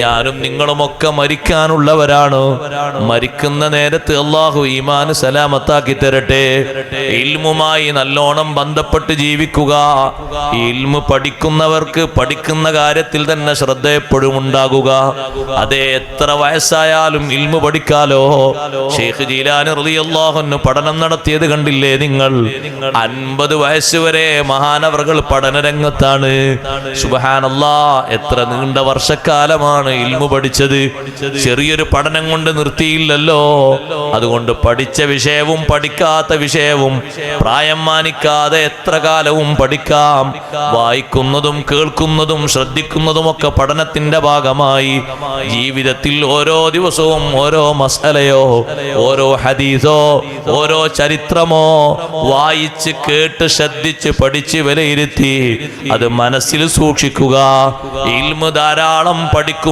ഞാനും നിങ്ങളുമൊക്കെ മരിക്കാനുള്ളവരാണ്? മരിക്കുന്ന നേരത്ത് അള്ളാഹു ഈമാന് സലാമത്താക്കി തരട്ടെ. ഇൽമുമായി നല്ലോണം ബന്ധപ്പെട്ട് ജീവിക്കുക. ഇൽമു പഠിക്കുന്നവർക്ക് പഠിക്കുന്ന കാര്യത്തിൽ തന്നെ ശ്രദ്ധ എപ്പോഴും ഉണ്ടാകുക. അതെ എത്ര വയസ്സായാലും ഇൽമു പഠിക്കാലോ? ഷെയ്ഖ് ജീലാൻ റളിയല്ലാഹുവിന് പഠനം നടത്തിയത് കണ്ടില്ലേ നിങ്ങൾ? അൻപത് വയസ്സുവരെ മഹാനവറുകൾ പഠനരംഗത്താണ്. സുബഹാനല്ലാ എത്ര നീണ്ട വർഷക്കാലമാണ്. ഇൽമു പഠിച്ചത്? ചെറിയൊരു പഠനം കൊണ്ട് നിർത്തിയില്ലല്ലോ. അതുകൊണ്ട് പഠിച്ച വിഷയവും പഠിക്കാത്ത വിഷയവും പ്രായം മാനിക്കാതെ എത്ര കാലവും പഠിക്കാം. വായിക്കുന്നതും കേൾക്കുന്നതും ശ്രദ്ധിക്കുന്നതുമൊക്കെ പഠനത്തിന്റെ ഭാഗമായി. ജീവിതത്തിൽ ഓരോ ദിവസവും ഓരോ മസലയോ ഓരോ ഹദീസോ ഓരോ ചരിത്രമോ വായിച്ച് കേട്ട് ശ്രദ്ധിച്ച് പഠിച്ച് വിലയിരുത്തി അത് മനസ്സിൽ സൂക്ഷിക്കുക. ഇൽമു ധാരാളം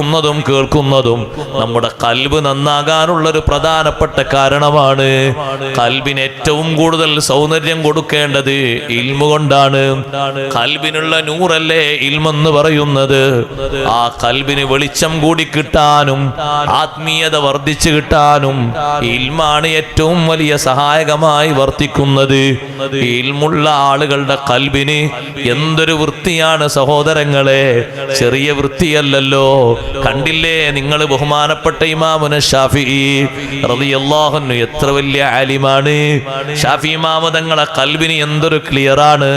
പഠിക്കുന്നതും കേൾക്കുന്നതും നമ്മുടെ കൽബ് നന്നാകാനുള്ള ഒരു പ്രധാനപ്പെട്ട കാരണമാണ്. കൽബിന് ഏറ്റവും കൂടുതൽ സൗന്ദര്യം കൊടുക്കേണ്ടത് ഇൽമു കൊണ്ടാണ്. കൽബിനുള്ള നൂറല്ലേ ഇൽമെന്ന് പറയുന്നത്. ആ കൽബിന് വെളിച്ചം കൂടി കിട്ടാനും ആത്മീയത വർദ്ധിച്ചു കിട്ടാനും ഇൽമാണ് ഏറ്റവും വലിയ സഹായകമായി വർത്തിക്കുന്നത്. ഇൽമുള്ള ആളുകളുടെ കൽബിന് എന്തൊരു വൃത്തിയാണ് സഹോദരങ്ങളെ. ചെറിയ വൃത്തിയല്ലല്ലോ. കണ്ടില്ലേ. നിങ്ങൾ ബഹുമാനപ്പെട്ട ഇമാമുന ഷാഫി. റളിയല്ലാഹുന്നു എത്ര വലിയ ആലിമാണ്. ഷാഫി ഇമാമ തങ്ങളെ കൽബിന് എന്തൊരു ക്ലിയർ ആണ്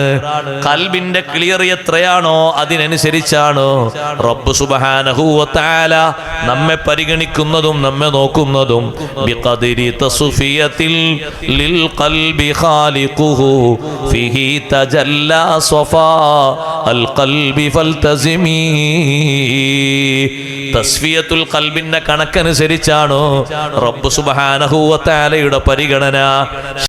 കൽബിന്റെ ക്ലിയർ എത്രയാണോ അതിനനുസരിച്ചാണ്. റബ്ബ് സുബ്ഹാനഹു വ തആല നമ്മെ പരിഗണിക്കുന്നതും നമ്മെ നോക്കുന്നതും. ബിഖദരി തസ്ഫിയത്തിൽ ലിൽ ഖൽബി ഖാലിഖുഹു ഫിഹി തജല്ല സ്വഫാ അൽ ഖൽബി ഫൽതസിമീ. തസ്ഫിയത്തുൽ കൽബിന്റെ കണക്കനുസരിച്ചാണോ? റബ്ബ് തആലയുടെ പരിഗണന.